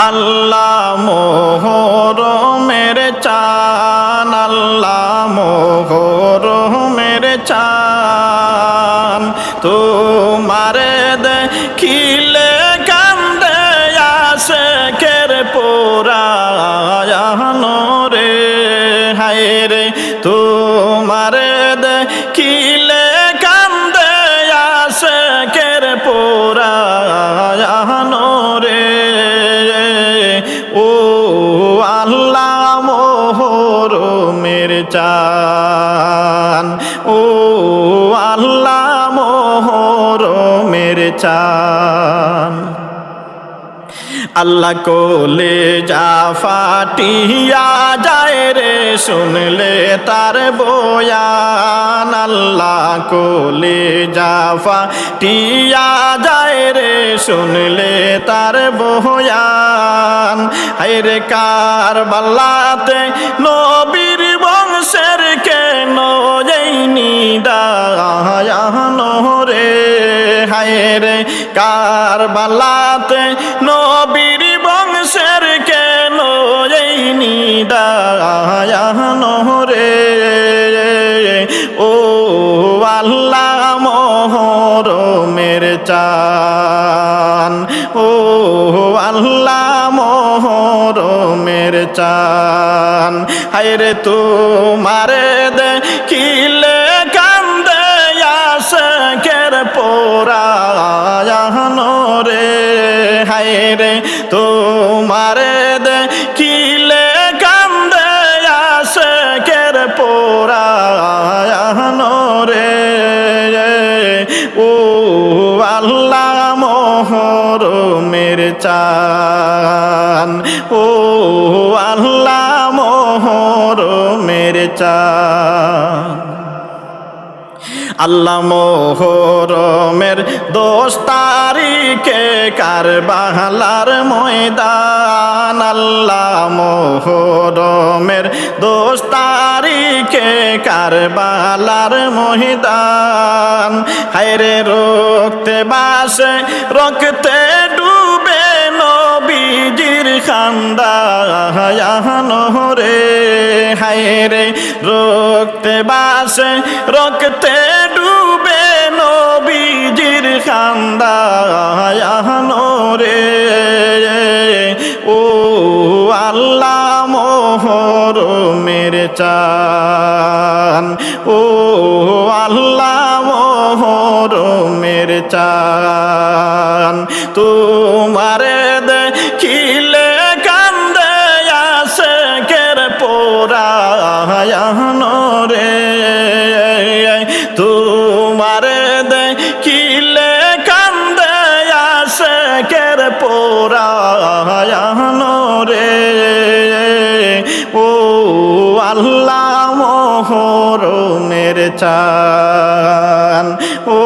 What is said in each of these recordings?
আল্লাহ মোহর চান। ও আল্লাহ মোহর মেরে চান। আল্লাহ কোলে যা ফাটিয়া যায় রে, শুনলে তার বয়ান। আল্লাহ কোলে যা ফাটিয়া যায় রে, শুনলে তার বয়ান। হাইরে কার বাল্লাতে নবীর বংশের কেন এই নিদায়ানো রে হায়রে কার বালাতে নবীর বংশের কেন এই নিদায়ানো রে, ও আল্লাহ মোহর মের চান, ও আল্লাহ মোহর মেরে চান। হায়রে তোমারে দেখিলে কান্দে আসে কের পোরায়ানো রে? হায়রে তোমারে দেখিলে কান্দে আসে কের পোরায়ানো রে? ও আল্লাহ মোহর মেরে চান, ও আল্লাহ মেরে আল্লাহ মোহরমের দোষ তারিখে কারবালার ময়দান। আল্লাহ মোহরমের দোষ তারিখে কারবালার ময়দান। হায়রে রক্তে বাসে, রক্তে ডুবে নবীজির খান্দা। রে হায়রে, রক্তে বাসে, রক্তে ডুবে নবীজির খান্দা রে। ও আল্লাহ মোহর মেরে চান, ও আল্লাহ মোহর মেরে চান। তোমারে দেখিলে চান। ও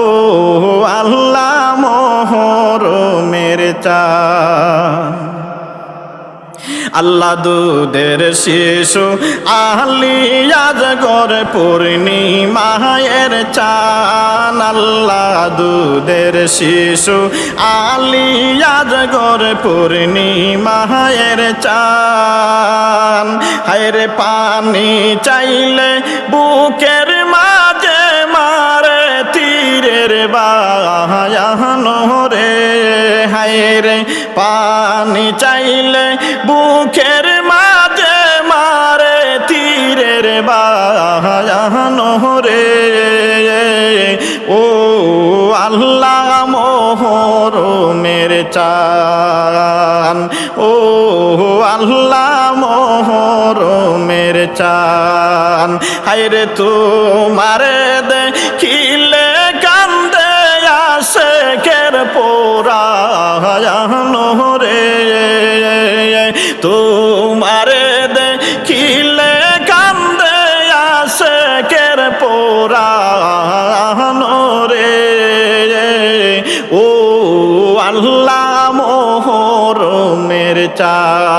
আল্লাহ মোহর মেরে চান। আল্লাহ দুধের শিশু আহলিয়াজ গর পূর্ণিমায়ের চান। আল্লাহ দুধের শিশু আলিয়াজ গর পূর্ণিমায়ের চান। হায়রে পানি চাইলে বুকের মাঝে মারে তীরের বাহানো রে হায়রে পানি চাইলে বুকের মাঝে মারে তীরের বাহানো রে ও আল্লাহ মোহর মেরে চান ও আল্লাহ চান। হায়রে তোমারে দেখিলে কান্দে আসে কের পোরায়ানো রে তোমারে দেখিলে কান্দে আসে কের পোরায়ানো রে ও আল্লাহ মোহর মেরে চান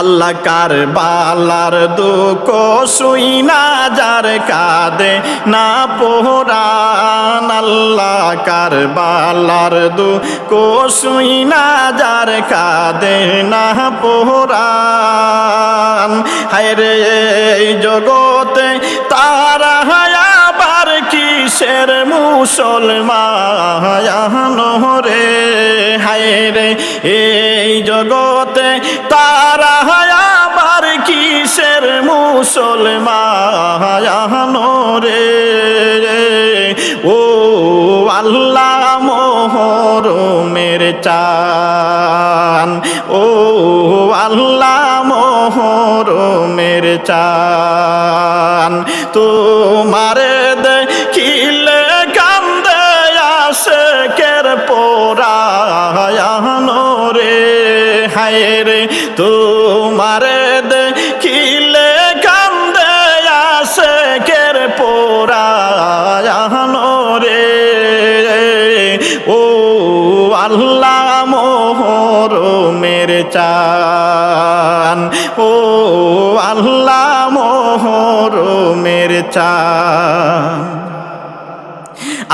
আল্লাহ কার বালার দুঃখ শুই না, যার কাঁদে না পোহরান আল্লাহ কার বালার দুঃখ শুই না, যার কাঁদে না পোহরান হায় রে জগতে তারা কিসের মুসলমান রে হায় রে, এই জগতে তারা আবার কিসের মুসলমান রে? ও আল্লাহ মোহর মেরে চান ও আল্লাহ মোহর মেরে চান তোমারে দেখিলে তোমারে দেখিলে কান্দে আসে কের পোরায়ানো রে? ও আল্লাহ মোহর মেরে চান। ও আল্লাহ মোহর মেরে চান।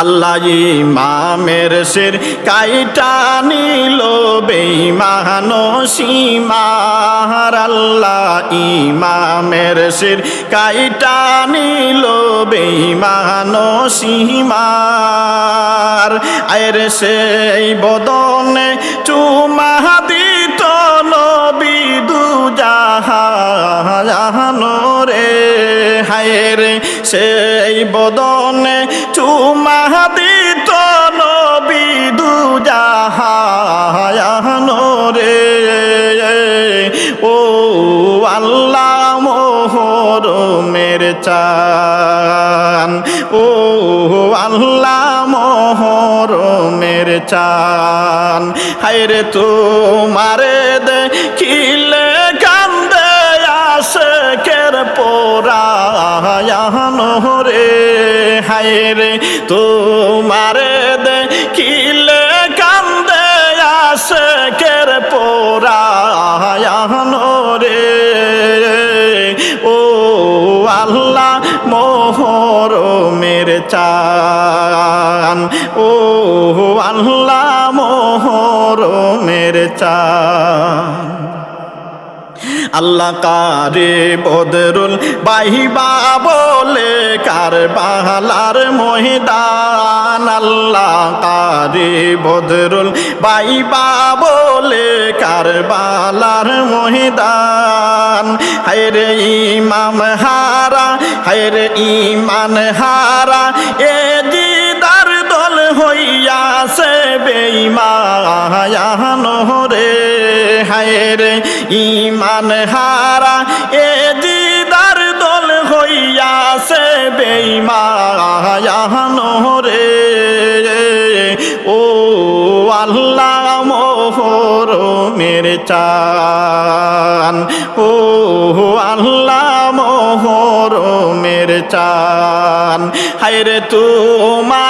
আল্লাহ ইমামের শির। কাইটা নিল বেইমান সীমার আল্লাহ ইমামের শির। কাইটা নিল বেইমান সীমার আয়ের সেই বদনে চুমা দিত নবী দুজাহানো রে। হায় রে সেই বদনে, চুমা দিত নবী দুজাহানো রে। ও আল্লাহ মোহর মের চান, ও আল্লাহ মোহর মের চান হায়রে তোমারে দেখিলে পোরায়ান রে হায়রে, তোমারে দেখিলে কান্দে আসে কের পোরায়ান রে ও আল্লাহ মোহর মেরে চান, ও আল্লাহ মোহর মেরে চান। আল্লাহ কারে বদরুল বাহিবা বলে কার বাহালার মহিদান আল্লাহ কারে বদরুল বাইবা বলে কার বালার মহিদান হায়রে ইমাম হারা, হায়রে ইমান হারা, এ হইয়াছে বেইমান রে হায়রে ইমান হারা, এ দিদার দল হইয়াছে বেইমান রে ও আল্লাহ মোহর মেরে চান, ও আল্লাহ মোহর মেরে চান হায়রে তোমারে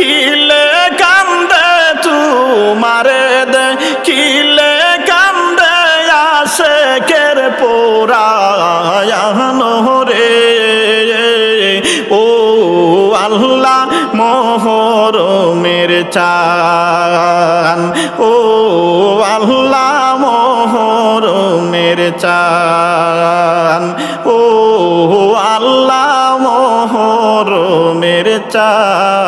দেখিলে কান্দে তোমারে দেখিলে কান্দে আসে কের পোরায়ান রে। ও আল্লাহ মোহর মেরে চান, ও আল্লাহ মোহর মেরে চান, ও আল্লাহ মোহর মেরে চান।